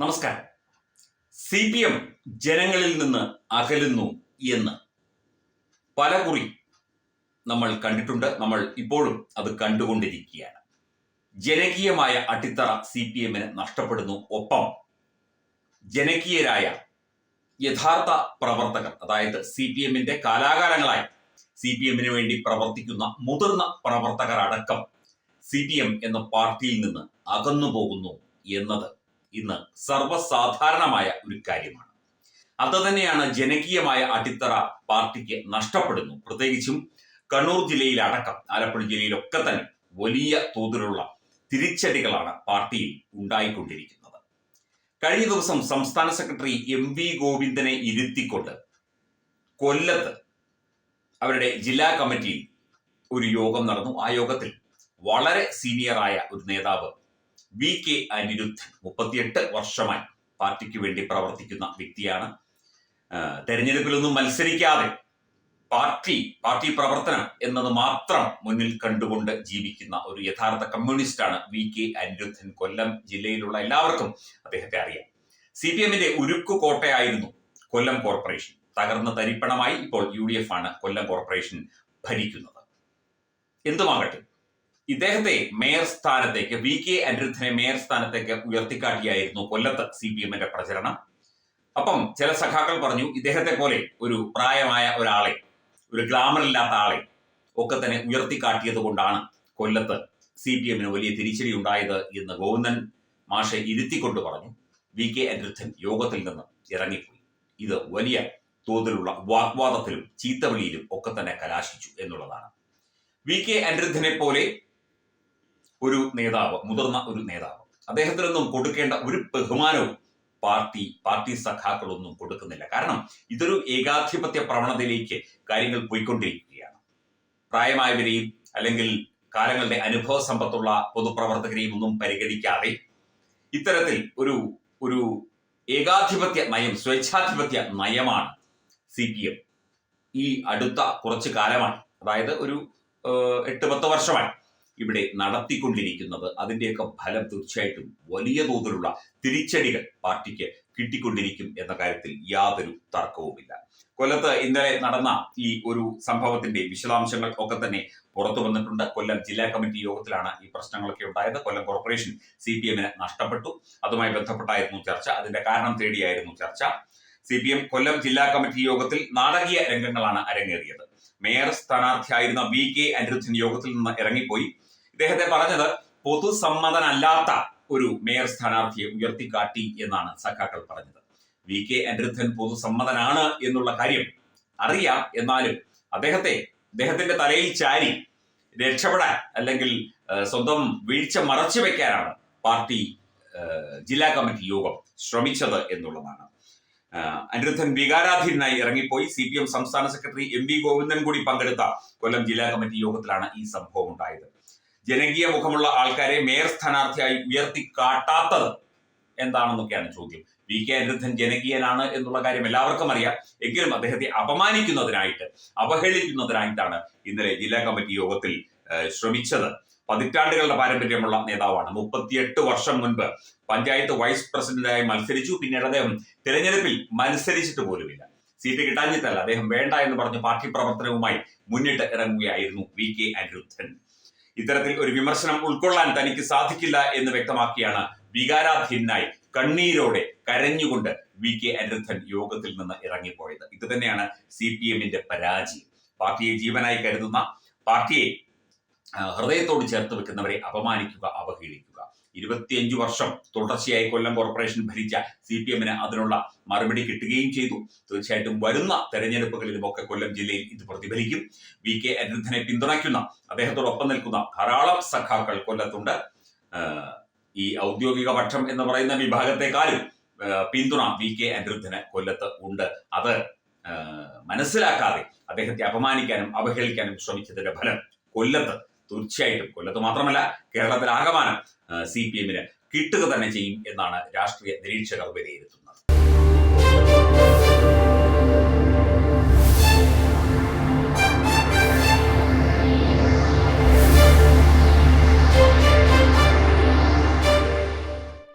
നമസ്കാരം. C P M ജനങ്ങളിൽ നിന്ന് അകലുന്നു എന്ന്. പലകുറി നമ്മൾ കണ്ടിട്ടുണ്ട്. നമ്മൾ ഇപ്പോഴും അത് കണ്ടുകൊണ്ടിരിക്കുകയാണ്. ജനകീയമായ അടിത്തറ സി പി എമ്മിന് നഷ്ടപ്പെടുന്നു. ഒപ്പം ജനകീയരായ യഥാർത്ഥ പ്രവർത്തകർ അതായത് സി പി എമ്മിന്റെ കാലാകാലങ്ങളായി സി പി എമ്മിന് വേണ്ടി പ്രവർത്തിക്കുന്ന മുതിർന്ന പ്രവർത്തകർ അടക്കം സി പി എം എന്ന പാർട്ടിയിൽ നിന്ന് അകന്നു പോകുന്നു എന്നത് ഇന്ന് സർവസാധാരണമായ ഒരു കാര്യമാണ്. അത് തന്നെയാണ് ജനകീയമായ അടിത്തറ പാർട്ടിക്ക് നഷ്ടപ്പെടുന്നു. പ്രത്യേകിച്ചും കണ്ണൂർ ജില്ലയിലടക്കം ആലപ്പുഴ ജില്ലയിലൊക്കെ തന്നെ വലിയ തോതിലുള്ള തിരിച്ചടികളാണ് പാർട്ടിയിൽ ഉണ്ടായിക്കൊണ്ടിരിക്കുന്നത്. കഴിഞ്ഞ ദിവസം സംസ്ഥാന സെക്രട്ടറി എം വി ഗോവിന്ദനെ ഇരുത്തിക്കൊണ്ട് കൊല്ലത്ത് അവരുടെ ജില്ലാ കമ്മിറ്റിയിൽ ഒരു യോഗം നടന്നു. ആ യോഗത്തിൽ വളരെ സീനിയറായ ഒരു നേതാവ് വി കെ അനിരുദ്ധൻ മുപ്പത്തിയെട്ട് വർഷമായി പാർട്ടിക്ക് വേണ്ടി പ്രവർത്തിക്കുന്ന വ്യക്തിയാണ്. തെരഞ്ഞെടുപ്പിലൊന്നും മത്സരിക്കാതെ പാർട്ടി പാർട്ടി പ്രവർത്തനം എന്നത് മാത്രം മുന്നിൽ കണ്ടുകൊണ്ട് ജീവിക്കുന്ന ഒരു യഥാർത്ഥ കമ്മ്യൂണിസ്റ്റാണ് വി കെ അനിരുദ്ധൻ. കൊല്ലം ജില്ലയിലുള്ള എല്ലാവർക്കും അദ്ദേഹത്തെ അറിയാം. സി പി എമ്മിന്റെ ഉരുക്കു കോട്ടയായിരുന്നു കൊല്ലം കോർപ്പറേഷൻ. തകർന്ന തരിപ്പണമായി ഇപ്പോൾ യു ഡി എഫ് ആണ് കൊല്ലം കോർപ്പറേഷൻ ഭരിക്കുന്നത്. എന്തുമാകട്ടെ? ഇദ്ദേഹത്തെ മേയർ സ്ഥാനത്തേക്ക് വി കെ അനിരുദ്ധനെ മേയർ സ്ഥാനത്തേക്ക് ഉയർത്തിക്കാട്ടിയായിരുന്നു കൊല്ലത്ത് സി പി എമ്മിന്റെ പ്രചരണം. അപ്പം ചില സഖാക്കൾ പറഞ്ഞു ഇദ്ദേഹത്തെ പോലെ ഒരു പ്രായമായ ഒരാളെ ഒരു ഗ്ലാമർ ഇല്ലാത്ത ആളെ ഒക്കെ തന്നെ ഉയർത്തിക്കാട്ടിയത് കൊണ്ടാണ് കൊല്ലത്ത് സി പി എമ്മിന് വലിയ തിരിച്ചടി ഉണ്ടായത് എന്ന് ഗോവിന്ദൻ മാഷെ ഇരുത്തിക്കൊണ്ട് പറഞ്ഞു. വി കെ അനിരുദ്ധൻ യോഗത്തിൽ നിന്ന് ഇറങ്ങിപ്പോയി. ഇത് വലിയ തോതിലുള്ള വാഗ്വാദത്തിലും ചീത്തവിളിയിലും ഒക്കെ തന്നെ കലാശിച്ചു എന്നുള്ളതാണ്. വി കെ അനിരുദ്ധനെ പോലെ ഒരു നേതാവ് മുതിർന്ന ഒരു നേതാവ്. അദ്ദേഹത്തിനൊന്നും കൊടുക്കേണ്ട ഒരു ബഹുമാനവും പാർട്ടി പാർട്ടി സഖാക്കളൊന്നും കൊടുക്കുന്നില്ല. കാരണം ഇതൊരു ഏകാധിപത്യ പ്രവണതയിലേക്ക് കാര്യങ്ങൾ പോയിക്കൊണ്ടിരിക്കുകയാണ്. പ്രായമായവരെയും അല്ലെങ്കിൽ കാലങ്ങളുടെ അനുഭവ സമ്പത്തുള്ള പൊതുപ്രവർത്തകരെയും ഒന്നും പരിഗണിക്കാതെ ഇത്തരത്തിൽ ഒരു ഒരു ഏകാധിപത്യ നയം സ്വേച്ഛാധിപത്യ നയമാണ് സി പി എം. ഈ അടുത്ത കുറച്ച് കാലമാണ്. അതായത് ഒരു എട്ട് പത്ത് വർഷമായി. ഇവിടെ നടത്തിക്കൊണ്ടിരിക്കുന്നത്. അതിന്റെയൊക്കെ ഫലം തീർച്ചയായിട്ടും വലിയ തോതിലുള്ള തിരിച്ചടികൾ പാർട്ടിക്ക് കിട്ടിക്കൊണ്ടിരിക്കും എന്ന കാര്യത്തിൽ യാതൊരു തർക്കവുമില്ല. കൊല്ലത്ത് ഇന്നലെ നടന്ന ഈ ഒരു സംഭവത്തിന്റെ വിശദാംശങ്ങൾ ഒക്കെ തന്നെ പുറത്തു വന്നിട്ടുണ്ട്. കൊല്ലം ജില്ലാ കമ്മിറ്റി യോഗത്തിലാണ് ഈ പ്രശ്നങ്ങളൊക്കെ ഉണ്ടായത്. കൊല്ലം കോർപ്പറേഷൻ സി പി എമ്മിന് നഷ്ടപ്പെട്ടു. അതുമായി ബന്ധപ്പെട്ടായിരുന്നു ചർച്ച. അതിന്റെ കാരണം തേടിയായിരുന്നു ചർച്ച. സി പി എം കൊല്ലം ജില്ലാ കമ്മിറ്റി യോഗത്തിൽ നാടകീയ രംഗങ്ങളാണ് അരങ്ങേറിയത്. മേയർ സ്ഥാനാർത്ഥിയായിരുന്ന വി കെ അനിരുദ്ധൻ യോഗത്തിൽ നിന്ന് ഇറങ്ങിപ്പോയി. ഇദ്ദേഹത്തെ പറഞ്ഞത് പൊതുസമ്മതനല്ലാത്ത ഒരു മേയർ സ്ഥാനാർത്ഥിയെ ഉയർത്തിക്കാട്ടി എന്നാണ് സഖാക്കൾ പറഞ്ഞത്. വി കെ അനിരുദ്ധൻ പൊതുസമ്മതനാണ് എന്നുള്ള കാര്യം അറിയാം. എന്നാലും അദ്ദേഹത്തെ അദ്ദേഹത്തിന്റെ തലയിൽ ചാരി രക്ഷപ്പെടാൻ അല്ലെങ്കിൽ സ്വന്തം വീഴ്ച മറച്ചു വെക്കാനാണ് പാർട്ടി ജില്ലാ കമ്മിറ്റി യോഗം ശ്രമിച്ചത് എന്നുള്ളതാണ്. അനിരുദ്ധൻ വികാരാധീനായി ഇറങ്ങിപ്പോയി. സി പി എം സംസ്ഥാന സെക്രട്ടറി എം വി ഗോവിന്ദൻ കൂടി പങ്കെടുത്ത കൊല്ലം ജില്ലാ കമ്മിറ്റി യോഗത്തിലാണ് ഈ സംഭവം ഉണ്ടായത്. ജനകീയ മുഖമുള്ള ആൾക്കാരെ മേയർ സ്ഥാനാർത്ഥിയായി ഉയർത്തി കാട്ടാത്തത് എന്താണെന്നൊക്കെയാണ് ചോദ്യം. വി കെ അനിരുദ്ധൻ ജനകീയനാണ് എന്നുള്ള കാര്യം എല്ലാവർക്കും അറിയാം. എങ്കിലും അദ്ദേഹത്തെ അപമാനിക്കുന്നതിനായിട്ട് അവഹേളിക്കുന്നതിനായിട്ടാണ് ഇന്നലെ ജില്ലാ കമ്മിറ്റി യോഗത്തിൽ ശ്രമിച്ചത്. പതിറ്റാണ്ടുകളുടെ പാരമ്പര്യമുള്ള നേതാവാണ്. മുപ്പത്തിയെട്ട് വർഷം മുൻപ് പഞ്ചായത്ത് വൈസ് പ്രസിഡന്റായി മത്സരിച്ചു. പിന്നീട് അദ്ദേഹം തിരഞ്ഞെടുപ്പിൽ മത്സരിച്ചിട്ട് പോലുമില്ല. സീറ്റ് കിട്ടാഞ്ഞിട്ടല്ല. അദ്ദേഹം വേണ്ട എന്ന് പറഞ്ഞ് പാർട്ടി പ്രവർത്തനവുമായി മുന്നിട്ട് ഇറങ്ങുകയായിരുന്നു വി കെ അനിരുദ്ധൻ. ഇത്തരത്തിൽ ഒരു വിമർശനം ഉൾക്കൊള്ളാൻ തനിക്ക് സാധിക്കില്ല എന്ന് വ്യക്തമാക്കിയാണ് വികാരാധീനായി കണ്ണീരോടെ കരഞ്ഞുകൊണ്ട് വി കെ അനിരുദ്ധൻ യോഗത്തിൽ നിന്ന് ഇറങ്ങിപ്പോയത്. ഇത് തന്നെയാണ് സി പി എമ്മിന്റെ പരാജയം. പാർട്ടിയെ ജീവനായി കരുതുന്ന പാർട്ടിയെ ഹൃദയത്തോട് ചേർത്ത് വെക്കുന്നവരെ അപമാനിക്കുക അവഹേളിക്കുക. ഇരുപത്തിയഞ്ചു വർഷം തുടർച്ചയായി കൊല്ലം കോർപ്പറേഷൻ ഭരിച്ച സി പി എമ്മിന് അതിനുള്ള മറുപടി കിട്ടുകയും ചെയ്തു. തീർച്ചയായിട്ടും വരുന്ന തെരഞ്ഞെടുപ്പുകളിലുമൊക്കെ കൊല്ലം ജില്ലയിൽ ഇത് പ്രതിഫലിക്കും. വി കെ അനിരുദ്ധനെ പിന്തുണയ്ക്കുന്ന അദ്ദേഹത്തോടൊപ്പം നിൽക്കുന്ന ധാരാളം സഖാക്കൾ കൊല്ലത്തുണ്ട്. ഈ ഔദ്യോഗിക പക്ഷം എന്ന് പറയുന്ന വിഭാഗത്തെക്കാളും പിന്തുണ വി കെ അനിരുദ്ധന് കൊല്ലത്ത് ഉണ്ട്. അത് മനസ്സിലാക്കാതെ അദ്ദേഹത്തെ അപമാനിക്കാനും അവഹേളിക്കാനും ശ്രമിച്ചതിന്റെ ഫലം കൊല്ലത്ത് തീർച്ചയായിട്ടും കൊല്ലത്ത് മാത്രമല്ല കേരളത്തിൽ ആകമാനം സി പി എമ്മിന് കിട്ടുക തന്നെ ചെയ്യും എന്നാണ് രാഷ്ട്രീയ നിരീക്ഷകർ വിലയിരുത്തുന്നത്.